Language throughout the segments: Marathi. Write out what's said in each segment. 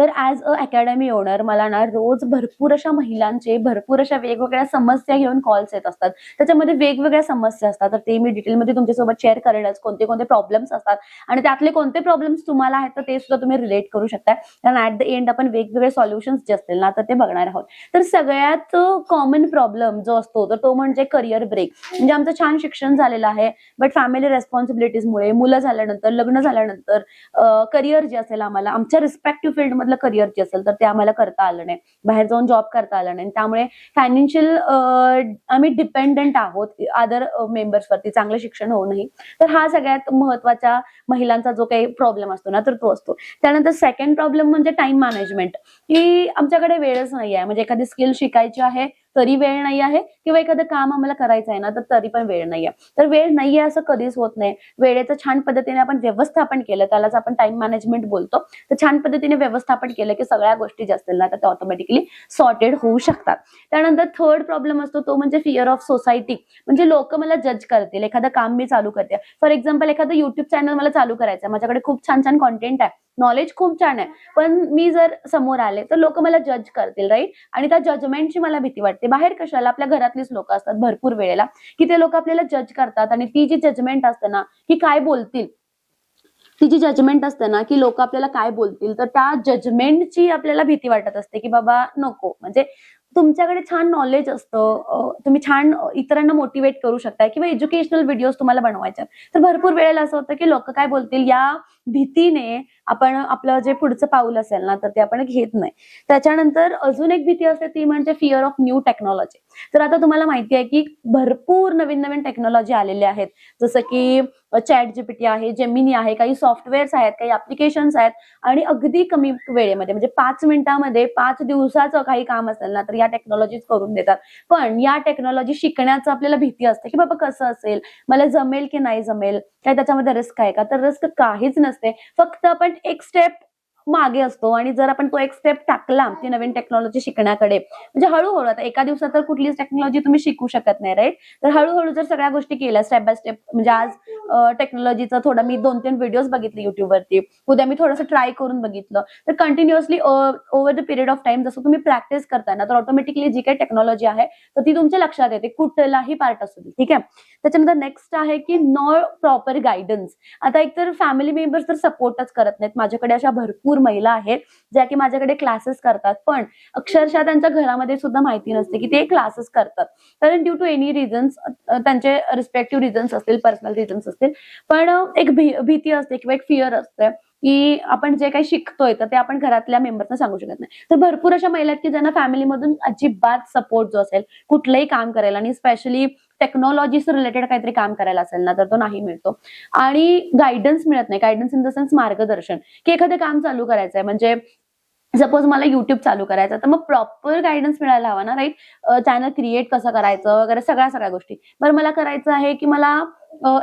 तर ॲज अ अकॅडमी ओनर मला ना रोज भरपूर अशा महिलांचे भरपूर अशा वेगवेगळ्या समस्या घेऊन कॉल्स येत असतात. त्याच्यामध्ये वेगवेगळ्या समस्या असतात. तर ते मी डिटेलमध्ये तुमच्यासोबत शेअर करेलच. कोणते कोणते प्रॉब्लेम्स असतात आणि त्यातले कोणते प्रॉब्लेम्स तुम्हाला आहेत तर ते सुद्धा तुम्ही रिलेट करू शकता. कारण ऍट द एंड आपण वेगवेगळे सॉल्युशन्स जे असतील ना तर ते बघणार आहोत. तर सगळ्यात कॉमन प्रॉब्लेम जो असतो तर तो म्हणजे करिअर ब्रेक म्हणजे आमचं छान शिक्षण झालेलं आहे बट फॅमिली रेस्पॉन्सिबिलिटीजमुळे मुलं झाल्यानंतर लग्न झाल्यानंतर करिअर जे असेल आम्हाला आमच्या रिस्पेक्टिव्ह फील्ड मधलं करिअर असेल तर ते आम्हाला करता आलं नाही. बाहेर जाऊन जॉब करता आलं नाही. त्यामुळे फायनान्शियल आम्ही डिपेंडंट आहोत अदर मेंबर्सवरती चांगलं शिक्षण होऊनही तर हा सगळ्यात महत्त्वाचा महिलांचा जो काही प्रॉब्लेम असतो ना तर तो असतो. त्यानंतर सेकंड प्रॉब्लेम म्हणजे टाइम मॅनेजमेंट की आमच्याकडे वेळच नाही आहे म्हणजे एखादी स्किल शिकायची आहे तरी वेळ नाही आहे किंवा एखादं काम आम्हाला करायचं आहे ना तर तरी पण वेळ नाही आहे. तर वेळ नाही आहे असं कधीच होत नाही. वेळेचं छान पद्धतीने आपण व्यवस्थापन केलं त्यालाच आपण टाइम मॅनेजमेंट बोलतो. तर छान पद्धतीने व्यवस्थापन केलं की सगळ्या गोष्टी ज्या असतील ना तर त्या ऑटोमॅटिकली सॉर्टेड होऊ शकतात. त्यानंतर थर्ड प्रॉब्लेम असतो तो म्हणजे फिअर ऑफ सोसायटी म्हणजे लोक मला जज करतील. एखादं काम मी चालू करते. फॉर एक्झाम्पल एखादं युट्यूब चॅनल मला चालू करायचं आहे माझ्याकडे खूप छान छान कॉन्टेंट आहे. नॉलेज खूप छान आहे. पण मी जर समोर आले तर लोक मला जज करतील राईट आणि त्या जजमेंटची मला भीती वाटते. बाहेर कशाला? आपल्या घरातलीच लोक असतात भरपूर वेळेला. की ते लोक आपल्याला जज करतात आणि ती जी जजमेंट असते ना की काय बोलतील? ती जी जजमेंट असते ना की लोक आपल्याला काय बोलतील? तर त्या जजमेंटची आपल्याला भीती वाटत असते की बाबा नको. म्हणजे तुमच्याकडे छान नॉलेज असतं तुम्ही छान इतरांना मोटिवेट करू शकताय किंवा एज्युकेशनल व्हिडिओज तुम्हाला बनवायचे तर भरपूर वेळेला असं होतं की लोक काय बोलतील? या भीतीने आपण आपलं जे पुढचं पाऊल असेल ना तर ते आपण घेत नाही. त्याच्यानंतर अजून एक भीती असते ती म्हणजे फिअर ऑफ न्यू टेक्नॉलॉजी तर आता तुम्हाला माहिती आहे की भरपूर नवीन नवीन टेक्नॉलॉजी आलेल्या आहेत. जसं की चॅट जीपीटी आहे जेमिनी आहे काही सॉफ्टवेअर्स आहेत काही अप्लिकेशन्स आहेत. आणि अगदी कमी वेळेमध्ये म्हणजे पाच मिनिटामध्ये पाच दिवसाचं काही काम असेल ना तर या टेक्नॉलॉजीज करून देतात. पण या टेक्नॉलॉजी शिकण्याचं आपल्याला भीती असते की बाबा कसं असेल? मला जमेल की नाही जमेल? काय त्याच्यामध्ये रिस्क आहे का? तर रिस्क काहीच नसते फक्त आपण एक स्टेप मागे असतो आणि जर आपण तो एक स्टेप टाकला ती नवीन टेक्नॉलॉजी शिकण्याकडे म्हणजे हळूहळू आता एका दिवसात तर कुठलीच टेक्नॉलॉजी तुम्ही शिकू शकत नाही राईट तर हळूहळू जर सगळ्या गोष्टी केल्या स्टेप बाय स्टेप म्हणजे आज टेक्नॉलॉजीचा थोडं मी दोन तीन व्हिडिओज बघितले युट्यूबवरती उद्या मी थोडंसं ट्राय करून बघितलं तर continuously over the period of time जसं तुम्ही प्रॅक्टिस करताय ना तर ऑटोमॅटिकली जी काही टेक्नॉलॉजी आहे तर ती तुमच्या लक्षात येते कुठलाही पार्ट असू दे ठीक आहे? त्याच्यानंतर नेक्स्ट आहे की नॉ प्रॉपर गायडन्स आता एकतर फॅमिली मेंबर्स तर सपोर्टच करत नाहीत माझ्याकडे अशा भरपूर महिला आहेत ज्या की माझ्याकडे क्लासेस करतात. पण अक्षरशः त्यांच्या घरामध्ये सुद्धा माहिती नसते की ते क्लासेस करतात. कारण ड्यू टू एनी रिझन्स त्यांचे रिस्पेक्टिव्ह रिझन्स असतील पर्सनल रिझन्स असतील पण एक भी- भीती असते किंवा एक फिअर असते. की आपण जे काही शिकतोय तर ते आपण घरातल्या मेंबर्सना सांगू शकत नाही. तर भरपूर अशा महिला आहेत की ज्यांना फॅमिलीमधून अजिबात सपोर्ट जो असेल कुठलंही काम करायला आणि स्पेशली टेक्नॉलॉजीस रिलेटेड काहीतरी काम करायला असेल ना तर तो नाही मिळतो. आणि गायडन्स मिळत नाही. गायडन्स इन द सेन्स मार्गदर्शन. की एखादं काम चालू म्हणजे करायचं आहे म्हणजे सपोज मला युट्यूब चालू करायचं तर मग प्रॉपर गायडन्स मिळायला हवा ना राईट चॅनल क्रिएट कसं करायचं वगैरे सगळ्या सगळ्या गोष्टी. बरं मला करायचं आहे की मला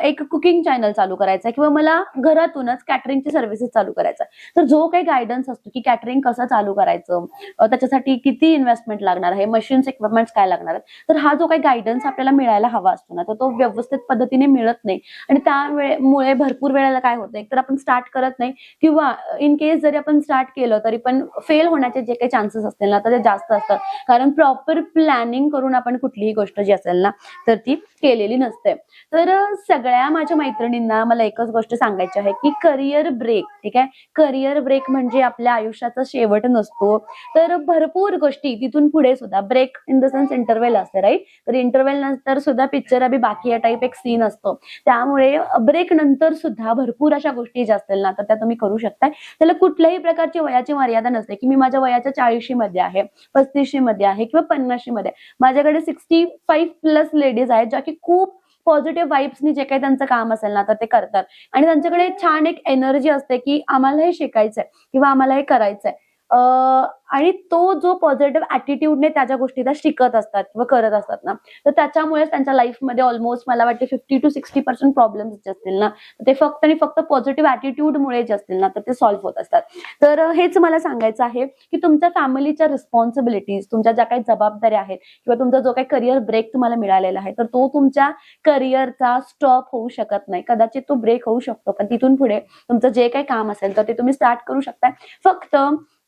एक कुकिंग चॅनल चालू करायचा किंवा मला घरातूनच कॅटरिंगची सर्व्हिसेस चालू करायचं आहे. तर जो काही गायडन्स असतो की कॅटरिंग कसं चालू करायचं त्याच्यासाठी किती इन्व्हेस्टमेंट लागणार आहे मशीन्स इक्विपमेंट्स काय लागणार आहेत तर हा जो काही गायडन्स आपल्याला मिळायला हवा असतो ना तर तो व्यवस्थित पद्धतीने मिळत नाही. आणि त्यामुळे भरपूर वेळेला काय होतं एकतर आपण स्टार्ट करत नाही किंवा इन केस जरी आपण स्टार्ट केलं तरी पण फेल होण्याचे जे काही चान्सेस असतील ना तर ते जास्त असतात. कारण प्रॉपर प्लॅनिंग करून आपण कुठलीही गोष्ट जी असेल ना तर ती केलेली नसते. तर सगळ्या माझ्या मैत्रिणींना मला एकच गोष्ट सांगायची आहे की करिअर ब्रेक ठीक आहे? करिअर ब्रेक म्हणजे आपल्या आयुष्याचा शेवट नसतो. तर भरपूर गोष्टी तिथून पुढे सुद्धा break in the sense interval असते राईट तर इंटरवेल नंतर सुद्धा पिक्चर अभि बाकी या टाईप एक सीन असतो. त्यामुळे ब्रेक नंतर सुद्धा भरपूर अशा गोष्टी ज्या असतील ना तर त्या तुम्ही करू शकताय. त्याला कुठल्याही प्रकारची वयाची मर्यादा नसते की मी माझ्या वयाच्या चाळीशी मध्ये आहे पस्तीसशी मध्ये आहे किंवा पन्नासशी मध्ये माझ्याकडे सिक्स्टी फाईव्ह प्लस लेडीज आहेत ज्या की खूप पॉझिटिव्ह वाईब्सनी जे काही त्यांचं काम असेल ना तर ते करतात. आणि त्यांच्याकडे छान एक एनर्जी असते की आम्हाला हे शिकायचंय किंवा आम्हाला हे करायचंय. आणि तो जो पॉझिटिव्ह ऍटिट्यूडने त्या गोष्टीला शिकत असतात किंवा करत असतात ना तर त्याच्यामुळेच त्यांच्या लाईफमध्ये ऑलमोस्ट मला वाटते fifty to sixty percent problems जे असतील ना. ते फक्त आणि फक्त पॉझिटिव्ह ऍटिट्यूडमुळे जे असतील ना तर ते सॉल्व्ह होत असतात. तर हेच मला सांगायचं आहे की तुमच्या फॅमिलीच्या रिस्पॉन्सिबिलिटीज तुमच्या ज्या काही जबाबदाऱ्या आहेत किंवा तुमचा जो काही करिअर ब्रेक तुम्हाला मिळालेला आहे तर तो तुमच्या करिअरचा स्टॉप होऊ शकत नाही. कदाचित तो ब्रेक होऊ शकतो पण तिथून पुढे तुमचं जे काही काम असेल तर ते तुम्ही स्टार्ट करू शकता फक्त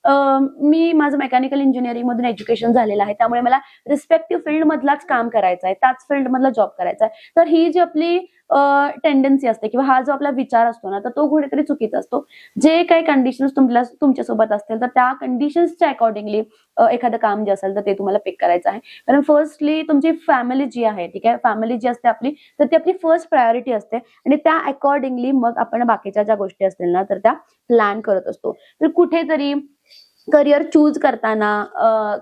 मी माझं मेकॅनिकल इंजिनिअरिंग मधून एज्युकेशन झालेलं आहे. त्यामुळे मला रिस्पेक्टिव्ह फील्ड मधलाच काम करायचं आहे. त्याच फील्ड मधला जॉब करायचा आहे. तर ही जी आपली टेंडन्सी असते किंवा हा जो आपला विचार असतो ना तर तो कुठेतरी चुकीचा असतो. जे काही कंडिशन्स तुमच्या तुमच्यासोबत असतील तर त्या कंडिशन्सच्या अकॉर्डिंगली एखादं काम जे असेल तर ते तुम्हाला पिक करायचं आहे. कारण फर्स्टली तुमची फॅमिली जी आहे ठीक आहे? फॅमिली जी असते आपली तर ती आपली फर्स्ट प्रायोरिटी असते. आणि त्या अकॉर्डिंगली मग आपण बाकीच्या ज्या गोष्टी असतील ना तर त्या प्लॅन करत असतो. तर कुठेतरी करिअर चूज करताना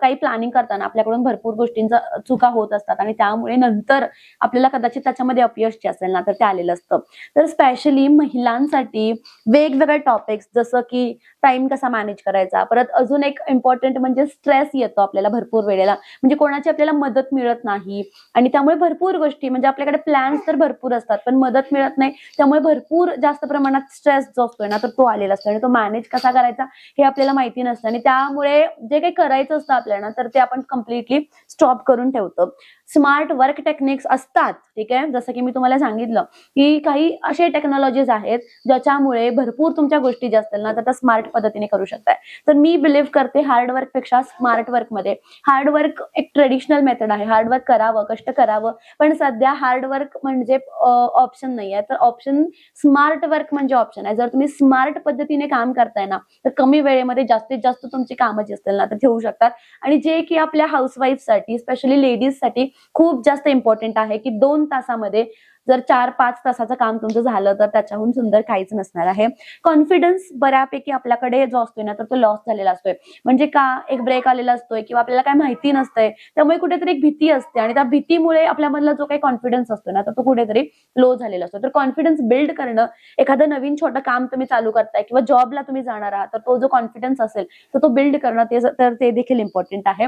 काही प्लॅनिंग करताना आपल्याकडून भरपूर गोष्टींचा चुका होत असतात आणि त्यामुळे नंतर आपल्याला कदाचित त्याच्यामध्ये अपयश जे असेल ना तर ते आलेलं असतं. तर स्पेशली महिलांसाठी वेगवेगळे टॉपिक्स जसं की टाइम कसा मॅनेज करायचा परत अजून एक इम्पॉर्टंट म्हणजे स्ट्रेस येतो आपल्याला भरपूर वेळेला म्हणजे कोणाची आपल्याला मदत मिळत नाही आणि त्यामुळे भरपूर गोष्टी म्हणजे आपल्याकडे प्लॅन्स तर भरपूर असतात पण मदत मिळत नाही त्यामुळे भरपूर जास्त प्रमाणात स्ट्रेस जो असतोय ना तर तो आलेला असतो आणि तो मॅनेज कसा करायचा हे आपल्याला माहिती नसतं आणि त्यामुळे जे काही करायचं असतं आपल्याला तर ते आपण कम्प्लिटली स्टॉप करून ठेवतो. स्मार्ट वर्क टेक्निक्स असतात ठीक आहे? जसं की मी तुम्हाला सांगितलं की काही असे टेक्नॉलॉजीज आहेत ज्याच्यामुळे भरपूर तुमच्या गोष्टी ज्या असतील ना तर त्या स्मार्ट पद्धतीने करू शकताय. तर मी बिलीव्ह करते हार्डवर्कपेक्षा स्मार्ट वर्कमध्ये हार्डवर्क एक ट्रेडिशनल मेथड आहे. हार्डवर्क करावं कष्ट करावं. पण सध्या हार्डवर्क म्हणजे ऑप्शन नाही आहे. तर ऑप्शन स्मार्ट वर्क म्हणजे ऑप्शन आहे. जर तुम्ही स्मार्ट पद्धतीने काम करताय ना तर कमी वेळेमध्ये जास्तीत जास्त तुमची कामं जी असतील ना तर ठेवू शकतात. आणि जे की आपल्या हाऊसवाईफसाठी स्पेशली लेडीजसाठी खूप जास्त इम्पॉर्टंट आहे की दोन तासामध्ये जर चार पाच तासाचं काम तुमचं झालं तर त्याच्याहून सुंदर काहीच नसणार आहे. कॉन्फिडन्स बऱ्यापैकी आपल्याकडे जो असतोय ना तर तो लॉस झालेला असतोय. म्हणजे का एक ब्रेक आलेला असतोय किंवा आपल्याला काय माहिती नसतंय त्यामुळे कुठेतरी एक भीती असते आणि त्या भीतीमुळे आपल्यामधला जो काही कॉन्फिडन्स असतो ना तर तो कुठेतरी लो झालेला असतो. तर कॉन्फिडन्स बिल्ड करणं एखादं नवीन छोटं काम तुम्ही चालू करताय किंवा जॉबला तुम्ही जाणार आहात तर तो जो कॉन्फिडन्स असेल तर तो बिल्ड करणं ते तर ते देखील इम्पॉर्टंट आहे.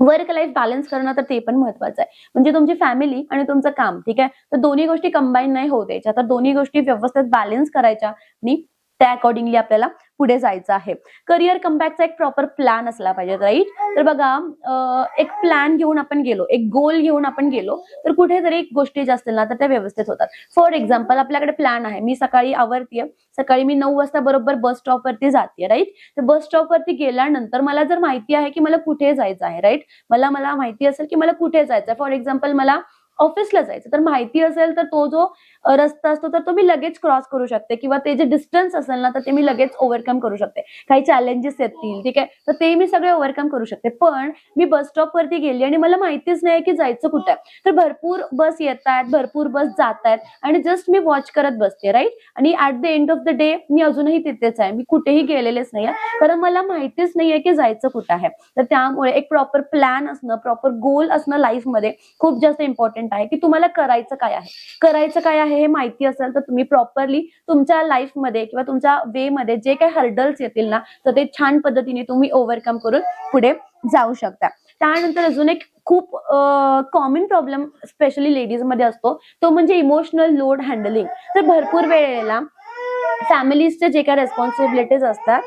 वर्क लाईफ बॅलन्स करणं तर ते पण महत्वाचं आहे. म्हणजे तुमची फॅमिली आणि तुमचं काम ठीक आहे? तर दोन्ही गोष्टी कंबाईन नाही होत याच्या तर दोन्ही गोष्टी व्यवस्थित बॅलन्स करायच्या आणि त्या अकॉर्डिंगली आपल्याला पुढे जायचं आहे. करिअर कमबॅकचा एक प्रॉपर प्लॅन असला पाहिजे राईट तर बघा एक प्लॅन घेऊन आपण गेलो एक गोल घेऊन आपण गेलो तर कुठेतरी एक गोष्टी ज्या असतील ना तर त्या व्यवस्थित होतात. फॉर एक्झाम्पल आपल्याकडे प्लॅन आहे. मी सकाळी आवरतीये सकाळी मी नऊ वाजता बरोबर बस स्टॉप वरती जाते राईट तर बस स्टॉप वरती गेल्यानंतर मला जर माहिती आहे की मला कुठे जायचं आहे राईट मला मला माहिती असेल की मला कुठे जायचं आहे. फॉर एक्झाम्पल मला ऑफिसला जायचं. तर माहिती असेल तर तो जो रस्ता असतो तर तो मी लगेच क्रॉस करू शकते. किंवा ते जे डिस्टन्स असेल ना तर ते मी लगेच ओव्हरकम करू शकते. काही चॅलेंजेस येतील ठीक आहे? तर ते मी सगळे ओव्हरकम करू शकते. पण मी बस स्टॉप वरती गेली आणि मला माहितीच नाही की जायचं कुठं. आहे तर भरपूर बस येत आहेत भरपूर बस जात आहेत आणि जस्ट मी वॉच करत बसते राईट आणि at the end of the day मी अजूनही तिथेच आहे. मी कुठेही गेलेलेच नाहीये. कारण मला माहितीच नाहीये की जायचं कुठं आहे. तर त्यामुळे एक प्रॉपर प्लॅन असणं प्रॉपर गोल असणं लाईफमध्ये खूप जास्त इम्पॉर्टंट आहे की तुम्हाला करायचं काय आहे? करायचं काय आहे हे माहिती असेल तर तुम्ही प्रॉपरली तुमच्या लाईफमध्ये किंवा तुमच्या वे मध्ये जे काही हर्डल्स येतील ना तर ते छान पद्धतीने तुम्ही ओव्हरकम करून पुढे जाऊ शकता. त्यानंतर अजून एक खूप कॉमन प्रॉब्लेम स्पेशली लेडीजमध्ये असतो तो म्हणजे इमोशनल लोड हँडलिंग तर भरपूर वेळेला फॅमिलीजचे जे काही रेस्पॉन्सिबिलिटीज असतात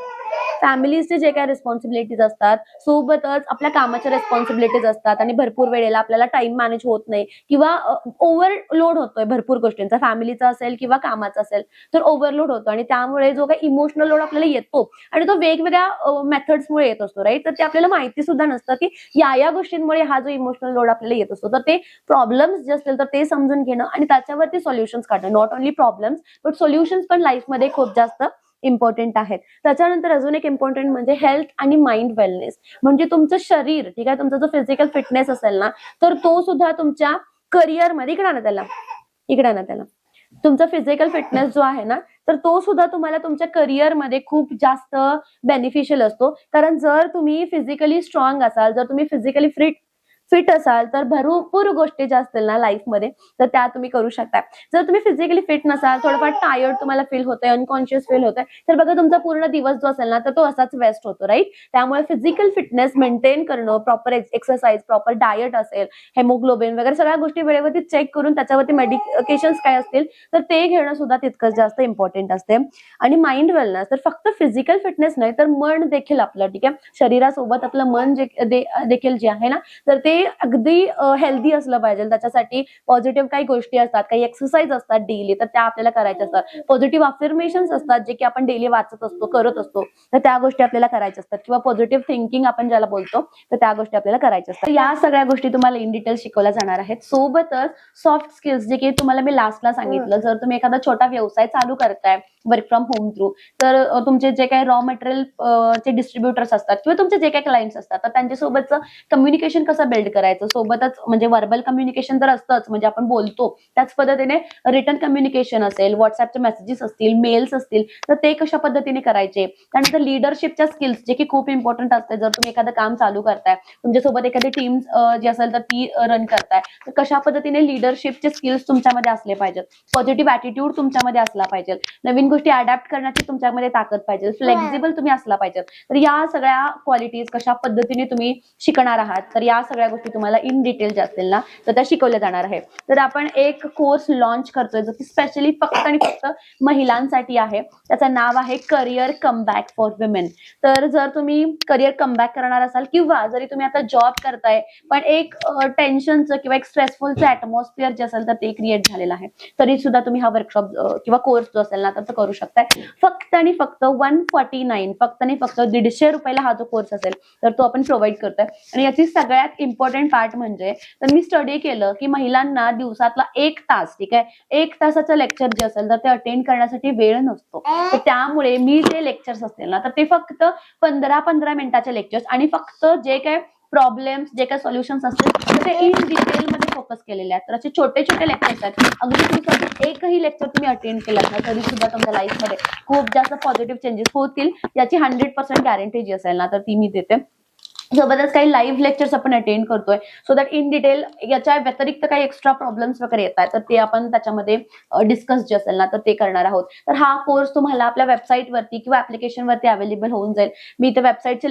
फॅमिलीजचे जे काही रिस्पॉन्सिबिलिटीज असतात सोबतच आपल्या कामाच्या रेस्पॉन्सिबिलिटीज असतात आणि भरपूर वेळेला आपल्याला टाइम मॅनेज होत नाही किंवा ओव्हरलोड होतोय भरपूर गोष्टींचा. फॅमिलीचा असेल किंवा कामाचा असेल तर ओव्हरलोड होतो आणि त्यामुळे जो काही इमोशनल लोड आपल्याला येतो आणि तो वेगवेगळ्या मेथड्समुळे येत असतो राईट तर ते आपल्याला माहिती सुद्धा नसतं की या या गोष्टींमुळे हा जो इमोशनल लोड आपल्याला येत असतो तर ते प्रॉब्लेम्स जे असतील तर ते समजून घेणं आणि त्याच्यावरती सोल्युशन्स काढणं. Not only problems but solutions पण लाईफमध्ये खूप जास्त इम्पॉर्टंट आहेत. त्याच्यानंतर अजून एक इम्पॉर्टंट म्हणजे हेल्थ आणि माइंड वेलनेस म्हणजे तुमचं शरीर ठीक आहे? तुमचा जो फिजिकल फिटनेस असेल ना तर तो सुद्धा तुमच्या करिअरमध्ये इकडे ना त्याला. इकडे ना त्याला. तुमचा फिजिकल फिटनेस जो आहे ना तर तो सुद्धा तुम्हाला तुमच्या करिअरमध्ये खूप जास्त बेनिफिशियल असतो. कारण जर तुम्ही फिजिकली स्ट्रॉंग असाल जर तुम्ही फिजिकली फिट फिट असाल तर भरपूर गोष्टी ज्या असतील ना लाईफमध्ये तर त्या तुम्ही करू शकता जर तुम्ही फिजिकली फिट नसाल थोडंफार टायर्ड तुम्हाला फील होतंय अनकॉन्शियस फील होतंय तर बघा तुमचा पूर्ण दिवस जो असेल ना तर तो असाच वेस्ट होतो राईट त्यामुळे फिजिकल फिटनेस मेंटेन करणं प्रॉपर एक्सरसाइज प्रॉपर डायट असेल हेमोग्लोबिन वगैरे सगळ्या गोष्टी वेळेवरती चेक करून त्याच्यावरती मेडिकेशन्स काय असतील तर ते घेणं सुद्धा तितकंच जास्त इम्पॉर्टंट असते. आणि माइंड वेलनेस तर फक्त फिजिकल फिटनेस नाही तर मन देखील आपलं ठीक आहे? शरीरासोबत आपलं मन जे देखील जे आहे ना तर ते ते अगदी हेल्दी असलं पाहिजे. त्याच्यासाठी पॉझिटिव्ह काही गोष्टी असतात काही एक्सरसाइज असतात डेली तर त्या आपल्याला करायच्या असतात. पॉझिटिव्ह अफर्मेशन्स असतात जे की आपण डेली वाचत असतो करत असतो तर त्या गोष्टी आपल्याला करायच्या असतात. किंवा पॉझिटिव्ह थिंकिंग आपण ज्याला बोलतो तर त्या गोष्टी आपल्याला करायच्या असतात. या सगळ्या गोष्टी तुम्हाला इन डिटेल शिकवल्या जाणार आहेत. सोबतच सॉफ्ट स्किल्स जे की तुम्हाला मी लास्टला सांगितलं जर तुम्ही एखादा छोटा व्यवसाय चालू करताय वर्क फ्रॉम होम थ्रू तर तुमचे जे काही रॉ मटेरियल चे डिस्ट्रीब्युटर्स असतात किंवा तुमचे जे काही क्लायंट्स असतात तर त्यांच्यासोबतचं कम्युनिकेशन कसं बिल्ड करायचं. सोबतच म्हणजे व्हर्बल कम्युनिकेशन तर असतंच म्हणजे आपण बोलतो त्याच पद्धतीने रिटर्न कम्युनिकेशन असेल व्हॉट्सअपचे मेसेजेस असतील मेल्स असतील तर ते कशा पद्धतीने करायचे? त्यानंतर लिडरशिपच्या स्किल्स जे की खूप इम्पॉर्टंट असते जर तुम्ही एखादं काम चालू करताय तुमच्यासोबत एखादी टीम जी असेल तर ती रन करताय. तर कशा पद्धतीने लिडरशिपचे स्किल्स तुमच्यामध्ये असले पाहिजेत? पॉझिटिव्ह ऍटिट्यूड तुमच्यामध्ये असला पाहिजे नवीन गोष्टी अडॅप्ट करण्याची तुमच्यामध्ये ताकद पाहिजे. फ्लेक्झिबल तुम्ही असला पाहिजे तर या सगळ्या क्वालिटीज कशा पद्धतीने तुम्ही शिकणार आहात? तर या सगळ्या गोष्टी तुम्हाला इन डिटेल ज्या असतील ना तर त्या शिकवल्या जाणार आहे तर आपण एक कोर्स लॉन्च करतोय जो की स्पेशली फक्त आणि फक्त महिलांसाठी आहे. त्याचं नाव आहे करिअर कमबॅक फॉर विमेन तर जर तुम्ही करिअर कमबॅक करणार असाल किंवा जरी तुम्ही आता जॉब करताय पण एक टेन्शनचं किंवा एक स्ट्रेसफुलचं ऍटमॉस्फिअर जे असेल तर ते क्रिएट झालेलं आहे. तरी सुद्धा तुम्ही हा वर्कशॉप किंवा कोर्स जो असेल ना तर तो करू शकताय. फक्त आणि फक्त वन फॉर्टी नाईन फक्त आणि फक्त दीडशे रुपयाला हा जो कोर्स असेल तर तो आपण प्रोव्हाइड करतोय. आणि याची सगळ्यात इम्पॉर्टंट पार्ट म्हणजे तर मी स्टडी केलं की महिलांना दिवसातला एक तास ठीक आहे? एक तासाचं लेक्चर जे असेल तर ते अटेंड करण्यासाठी वेळ नसतो. तर त्यामुळे मी जे लेक्चर्स असतील ना तर ते फक्त पंधरा पंधरा मिनिटाचे लेक्चर्स आणि फक्त जे काय प्रॉब्लेम्स जे काही सोल्युशन्स असतील ते इन डिटेल मध्ये फोकस केलेले आहेत. तर असे छोटे छोटे लेक्चर्स आहेत. अगदी तुम्ही एकही लेक्चर तुम्ही अटेंड केलं ना तरी सुद्धा तुमच्या लाईफमध्ये खूप जास्त पॉझिटिव्ह चेंजेस होतील याची हंड्रेड पर्सेंट गॅरंटी जी असेल ना तर ती मी देते. सोबतच काही लाईव्ह लेक्चर्स आपण अटेंड करतोय. सो दॅट इन डिटेल याच्या व्यतिरिक्त काही एक्स्ट्रा प्रॉब्लेम्स वगैरे येत आहेत. तर ते आपण त्याच्यामध्ये डिस्कस जे असेल ना तर ते करणार आहोत. तर हा कोर्स तुम्हाला आपल्या वेबसाईटवरती किंवा ऍप्लिकेशनवरती अवेलेबल होऊन जाईल. मी इथे वेबसाईटचे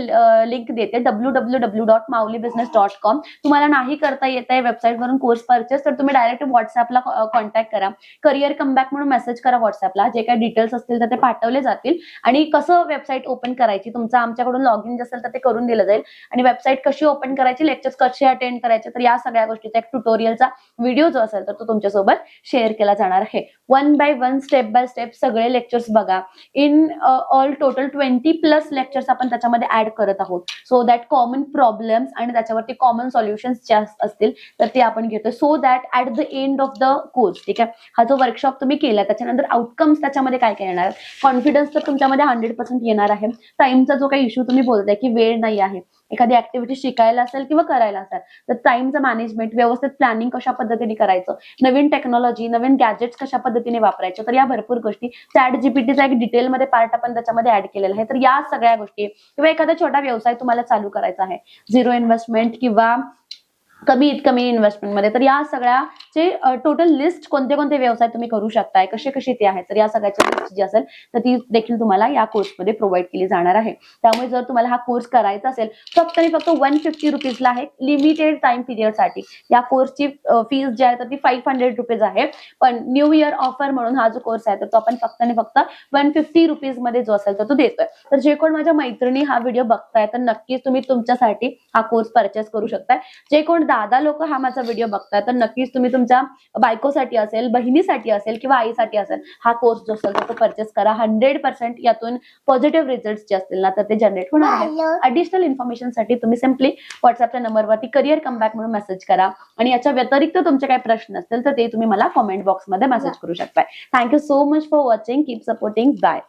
लिंक देते W W W dot Mauli business dot com तुम्हाला नाही करता येत आहे वेबसाईटवरून कोर्स परचेस तर तुम्ही डायरेक्ट व्हॉट्सअपला कॉन्टॅक्ट करा. करिअर कमबॅक म्हणून मेसेज करा व्हॉट्सअपला जे काही डिटेल्स असतील तर ते पाठवले जातील. आणि कसं वेबसाईट ओपन करायची तुमचं आमच्याकडून लॉग इन जे असेल तर ते करून दिलं जाईल. आणि वेबसाईट कशी ओपन करायची लेक्चर्स कसे अटेंड करायचे तर या सगळ्या गोष्टीचा एक ट्युटोरियलचा व्हिडिओ जो असेल तर तो तुमच्यासोबत शेअर केला जाणार आहे. One by one step by step सगळे लेक्चर्स बघा. In all total twenty plus lectures आपण त्याच्यामध्ये ऍड करत आहोत. सो दॅट कॉमन प्रॉब्लेम्स आणि त्याच्यावरती कॉमन सॉल्युशन्स जे असतील तर ते आपण घेतोय. So that at the end of the course ठीक आहे? हा जो वर्कशॉप तुम्ही केला त्याच्यानंतर आउटकम्स त्याच्यामध्ये काय काय येणार? कॉन्फिडन्स तर तुमच्यामध्ये हंड्रेड पर्सेंट येणार आहे. टाइमचा जो काही इश्यू तुम्ही बोलताय की वेळ नाही आहे. एखादी ऍक्टिव्हिटी शिकायला असेल किंवा करायला असेल तर टाइमचं मॅनेजमेंट व्यवस्थित प्लॅनिंग कशा पद्धतीने करायचं? नवीन टेक्नॉलॉजी नवीन गॅजेट्स कशा पद्धतीने वापरायचं? तर या भरपूर गोष्टी. चॅट जीपीटीचा एक डिटेलमध्ये पार्ट आपण त्याच्यामध्ये ऍड केलेला आहे. तर या सगळ्या गोष्टी किंवा एखादा छोटा व्यवसाय तुम्हाला चालू करायचा आहे. झिरो इन्व्हेस्टमेंट किंवा कमीत कमी इन्व्हेस्टमेंटमध्ये तर या सगळ्याचे टोटल लिस्ट कोणते कोणते व्यवसाय तुम्ही करू शकताय? कसे कसे ते आहेत? तर या सगळ्याची लिस्ट जी असेल तर ती देखील तुम्हाला या कोर्समध्ये प्रोव्हाइड केली जाणार आहे. त्यामुळे जर तुम्हाला हा कोर्स करायचा असेल फक्त आणि फक्त वन फिफ्टी रुपीजला आहे लिमिटेड टाइम पिरियडसाठी या कोर्सची फीज जी आहे तर ती फाईव्ह हंड्रेड रुपीज आहे. पण न्यू इयर ऑफर म्हणून हा जो कोर्स आहे तर तो आपण फक्त आणि फक्त वन फिफ्टी रुपीजमध्ये जो असेल तर तो देतोय. तर जे कोण माझ्या मैत्रिणी हा व्हिडिओ बघताय तर नक्कीच तुम्ही तुमच्यासाठी हा कोर्स परचेस करू शकताय. जे कोण दादा लोक हा माझा व्हिडिओ बघताय तर नक्कीच तुम्ही तुमच्या बायकोसाठी असेल बहिणीसाठी असेल किंवा आईसाठी असेल हा कोर्स जो असेल तो परचेस करा. हंड्रेड पर्सेंट यातून पॉझिटिव्ह रिझल्ट जे असतील ना तर ते जनरेट होणार आहे अडिशनल इन्फॉर्मेशनसाठी तुम्ही सिम्पली व्हॉट्सअपच्या नंबरवरती करिअर कमबॅक म्हणून मेसेज करा. आणि याच्या व्यतिरिक्त तुमचे काही प्रश्न असतील तर ते तुम्ही मला कॉमेंट बॉक्समध्ये मेसेज करू शकताय. Thank you so much for watching keep supporting bye